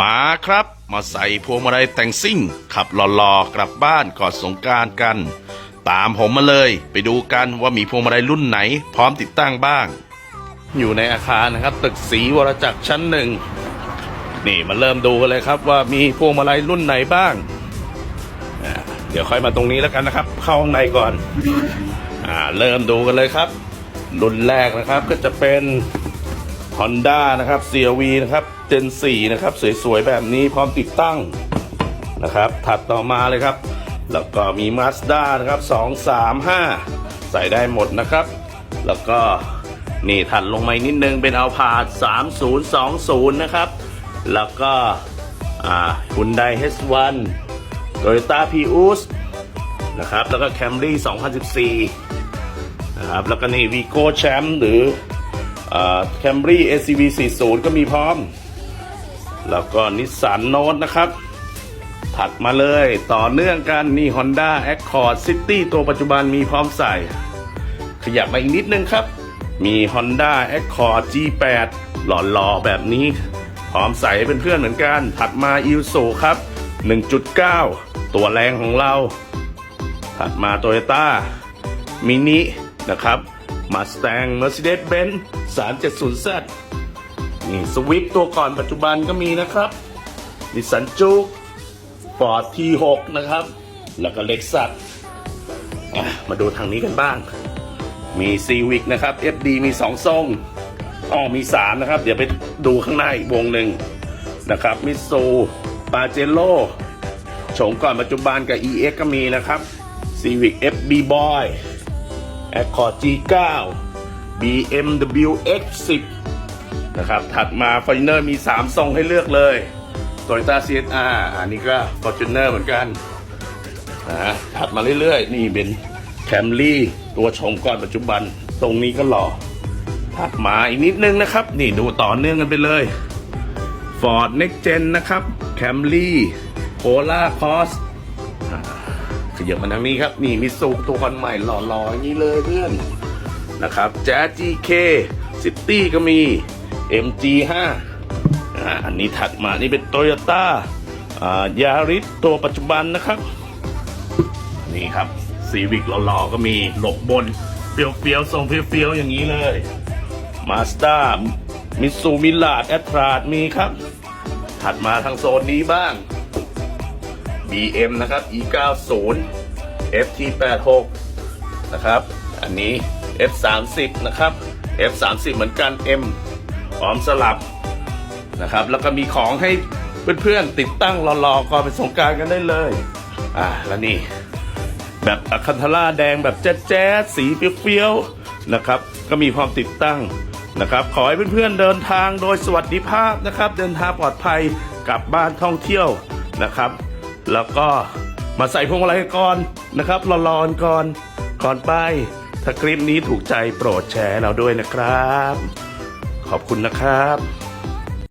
มาครับ มาใส่พวงมาลัยแต่งซิ่ง ขับหล่อๆกลับบ้านก่อนสงการกัน ตามผมมาเลย ไปดูกันว่ามีพวงมาลัยรุ่นไหน พร้อมติดตั้งบ้าง อยู่ในอาคารนะครับ ตึกสีวรจักรชั้นหนึ่งนี่มาเริ่มดูกันเลยครับว่ามีพวงมาลัยรุ่นไหนบ้าง เดี๋ยวค่อยมาตรงนี้แล้วกันนะครับ เข้าข้างในก่อนอ่าเริ่มดูกันเลยครับ รุ่นแรกนะครับก็จะเป็น Honda นะครับ CRV นะครับ Gen 4นะครับ สวยๆ แบบนี้พร้อมติดตั้งนะครับ ถัดต่อมาเลยครับ แล้วก็มี Mazda นะครับ 235 ใส่ได้หมดนะครับ แล้วก็นี่ถัดลงมานิดนึงเป็น Alphard 3020 นะครับ แล้วก็อ่า Hyundai H1 Toyota Prius นะครับ แล้วก็ Camry 2014 นะครับ แล้วก็นี่ Vigo Champ หรือ แคมรี่ ACV 40 ก็มีพร้อม แล้วก็นิสสันโน e นะครับ ถัดมาเลยต่อเนื่องกันนี่ Honda Accord City ตัวปัจจุบันมีพร้อมใส่ ขยับมาอีกนิดนึงครับ มี Honda Accord G8 หล่อๆแบบนี้ พร้อมใส่ให้เพื่อนๆเหมือนกัน ถัดมา i l s o ครับ 1.9 ตัวแรงของเรา ถัดมา Toyota มินินะครับ มาส t ต n g Mercedes-Benz 370Z นี่สวิฟตัวก่อนปัจจุบันก็มีนะครับนิสันจูกฟอร์ด T6 นะครับ แล้วก็เล็กซัสมาดูทางนี้กันบ้าง มี Civic นะครับ FD มี2ทรงอ๋อมี3นะครับ เดี๋ยวไปดูข้างหน้าอีกวงหนึ่งนะครับมิซูปาเจโ o โฉมก่อนปัจจุบันกับ EX ก็มีนะครับ Civic FB Boy Accord G9 BMW X10 นะครับ ถัดมา f o r t u n e r มี 3 ทรงให้เลือกเลย Toyota CSR อันนี้ก็ Fortuner เหมือนกันนะถัดมาเรื่อยๆ นี่เป็น Camry ตัวชมก่อนปัจจุบัน ตรงนี้ก็หล่อ ถัดมาอีกนิดนึงนะครับ นี่ดูต่อเนื่องกันไปเลย Ford Next Gen นะครับ Camry Pola Cross ขยับมาทางนี้ครับ นี่มิสูตัวคนใหม่หล่อๆอย่างนี้เลยเพื่อนนะครับแจ๊ GK City ก็มี MG5 อ่าอันนี้ถัดมานี่เป็น Toyota ายาริสตัวปัจจุบันนะครับ นี่ครับซีวิกหล่อๆก็มีหลบบนเฟี้ยวๆทรงเฟี้ยวๆอย่างนี้เลยมาส d a มิสูมิลาดแอตราดมีครับ ถัดมาทางโซนนี้บ้าง BM นะครับ E90 FT86 นะครับ อันนี้ F30 นะครับ F30 เหมือนกัน M พร้อมสลับนะครับ แล้วก็มีของให้เพื่อนๆติดตั้งรอๆก่อนไปสงการกันได้เลย อ่าแล้วนี่ แบบอะคันธาร่าแดงแบบแจ๊ดๆสีเฟี้ยวๆนะครับ ก็มีพร้อมติดตั้งนะครับ ขอให้เพื่อนๆเดินทางโดยสวัสดิภาพนะครับ เดินทางปลอดภัยกลับบ้านท่องเที่ยวนะครับ แล้วก็มาใส่พวงมาลัยก่อนนะครับรอๆก่อนก่อนไป ถ้าคลิปนี้ถูกใจโปรดแชร์เราด้วยนะครับ ขอบคุณนะครับ